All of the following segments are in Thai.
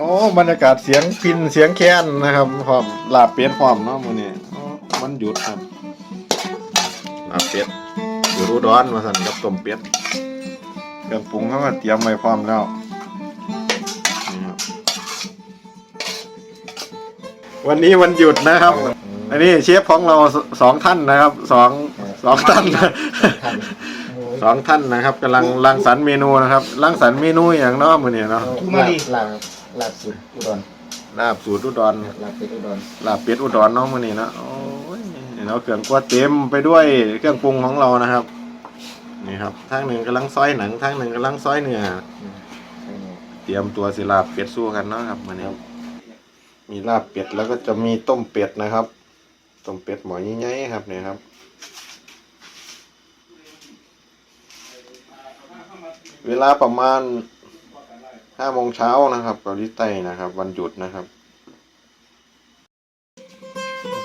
โอ้บรรยากาศเสียงพินเสียงแค้นนะครับพร้อมลาบเป็ดพร้อมเนาะมื้อนี้อ๋อมันหยุดครับลาบเป็ดอยู่รูดอนมาสั่นกับต้มเป็ดเครื่องปรุงเขาก็เตรียมไว้พร้อมแล้วนี่ครับวันนี้วันหยุดนะครับ อันนี้เชฟของเราสสองท่านนะครับสองสองท่าน สองท่านนะครับกำลังรังสรรค์เมนูนะครับรังสรรค์เมนูอย่างเนาะมื้อนี้เนาะลาบลาบ ลาบสุดอุดรลาบสูตรอุดรลาบเป็ดอุดรลาบเป็ดอุดรเนาะมื้อนี้เนาะโอ้ยเนาะเครื่องกวดเต็มไปด้วยเครื่องปรุงของเรานะครับ นี่ครับทางหนึ่งกำลังซอยหนังทางหนึ่งกำลังซอยเนื้อเตรียมตัวสิลาบเป็ดสู้กันเนาะครับมื้อนี้มีลาบเป็ดแล้วก็จะมีต้มเป็ดนะครับต้มเป็ดหมอใหญ่ๆครับเนี่ยครับเวลาประมาณ ห้าโมงเช้านะครับเกาหลีใต้นะครับ วันหยุดนะครับ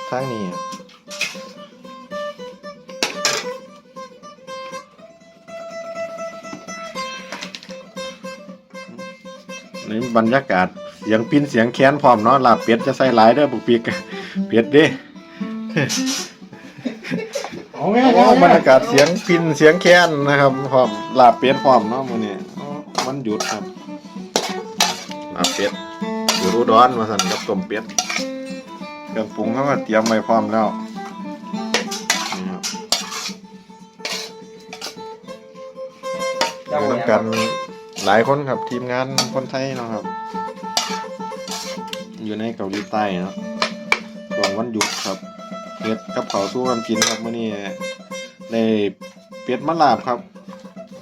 ทางนี้นี่บรรยากาศเสียงปิ้นเสียงแค้นพร้อมเนาะลาบเป็ดจะใส่หลายเด้อบุกปีกเป็ดเด้โอ้โอ้บรรยากาศเสียงพินเสียงแค้นนะครับพร้อมลาบเป็ดพร้อมเนาะมื้อนี้มันหยุดครับ ลาบเป็ดอยู่รูดอนมาสั่นกับต้มเป็ดเครื่องปรุงเขาก็เตรียมไว้พร้อมแล้วนี่ครับอยู่นำกันหลายคนครับทีมงานคนไทยเนาะครับ อยู่ในเกาหลีใต้เนาะช่วงวันหยุดครับเฮ็ดกับเขาวสู้กันกินครับมื้อนี้ได้เป็ดมะลาบครับ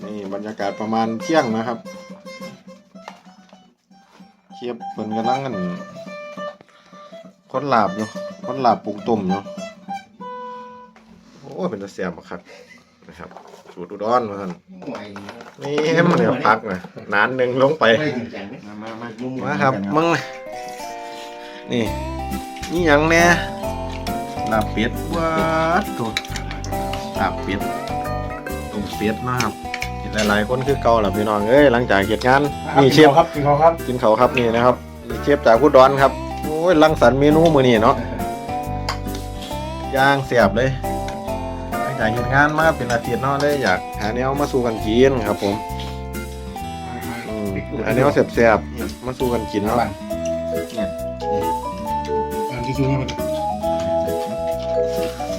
นี่บรรยากาศประมาณเที่ยงนะครับเคียบเพิ่นกำลังกันคนหลาบอยู่คนหลาบปรุงต้มอยู่โอ้ยเป็นตาแซ่บบักคักนะครับสูตรอุดรว่าซั่นนี่ให้มันเดี๋ยวพักนะนานหนึ่งลงไปมามามาครับมึงนี่นี่ยังแน่ลาบเป็ดว้าดตัวลาบเป็ดต้มเป็ดนะครับ ห็นหลายๆคนคือเก่าล่ะพี่น้องเอ้ยหลังจากเหตุงานนี่เชฟครับกินเขาครับกินเขาวครับนี่นะครับนี่เชฟจากพุดอนครับโอ้ยรังสรรค์เมนูมื้อนี้เนาะย่างเสียบเลยหลังจากเหตุงานมาเป็นอาทิตย์เนาะเลยอยากหาแนวมาสู้กันกินครับผมอืมหาแนวเสียบๆมาสู้กันกินเนาะอันที่ชูนี่มัน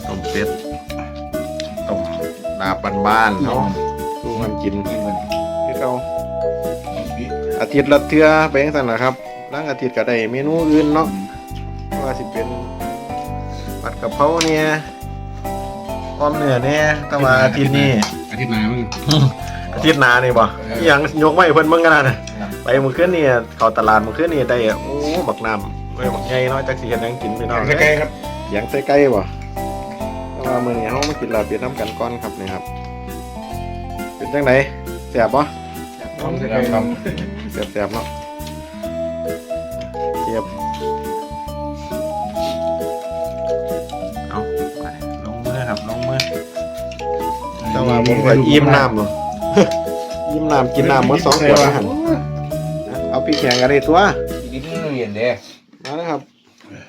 ต้มเป็ดต้มลาบบ้านๆเนาะ สู้กันกินกินมันคือเขาอาทิตย์ละเทื่อไปจังซั่นนะครับหลังอาทิตย์ก็ได้เมนูอื่นเนาะว่าสิเป็นผัดกะเพราเนี่ยอ้อมเนื้อเนี่ยแต่ว่าอาทิตย์นี้อาทิตย์หน้ามึงอาทิตย์หน้านี่บ่เอออหยังยกไม้เพิ่นเบิ่งกันนะไปมื้อคืนนี่เข้าตลาดมื้อคืนนี่ได้โอ้บักน้ำเอ้ยบักใหญ่เนาะจักสิเฮ็ดหยังกินพี่น้องใกล้ๆครับเสียงใส่ไก่บ่แต่ว่ามื้อนี้เฮามากินลาบเป็ดน้ำกันก่อนครับนี่ครับเป็น จังไดแซ่บบ่ต้องใกล้ๆครับแซ่บๆเนาะเทียบเอาไปลงมือครับลงมือแต่ว่าผมก็อิ่มน้ำบ่อิ่มน้ำกินน้ำหมดสองขวดแล้วหั่นเอาพริกแห้งกันได้ตัวกินเรียนเด้มาแล้วครับ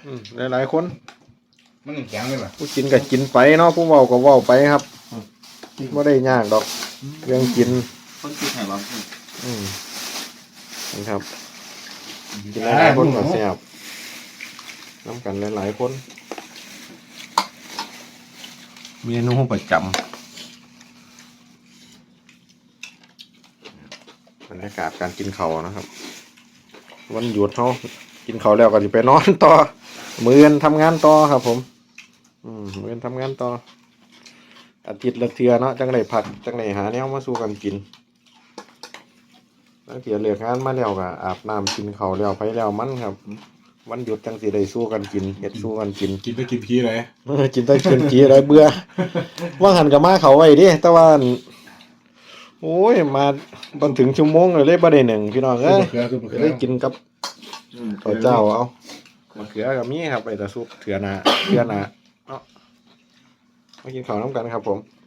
อืมหลายๆคนมันแข็งเลยป่ะผู้กินก็กินไปเนาะผู้เว้าก็เว้าไปครับ บ่ได้ยากดอกเรื่องกินคนกินไห่บ้างอืมนี่ครับกินหลายๆคนก็แซ่บน้ำกันหลายๆคน เมนูประจำบรรยากาศการกินเขาวนะครับ วันหยุดเขากินเขาวแล้วก็จะไปนอนต่อ มืออนทำงานต่อครับผม อืมมืออนทำงานต่อ อาทิตย์ละเทือเนาะจังไรผักจังไรหาแนวมาสู้กันกินแล้วเทียเลือกงานมาแล้วก็อาบน้ำกินเขาวแล้วไปแล้วมันครับวันหยุดจังสิได้สู้กันกินเฮ็ดสู้กันกิน กินไปกินพีเลยเออกินแต่กินจีอะไรเบื่อ ว่างหันกับมาเขาไว้ดิแต่ว่าอั่นโอ้ยมาตอนถึงชั่วโมงเลยเลยบ่ได้หนึ่งพี่น้องเอ้ยเกลือซุปเกลือได้กินกับข้าวเจ้าเอามะเขือกับมีครับไปแต่ซุปเถือหนาเถือหนาเอา มากินข้าวน้ำกันครับผม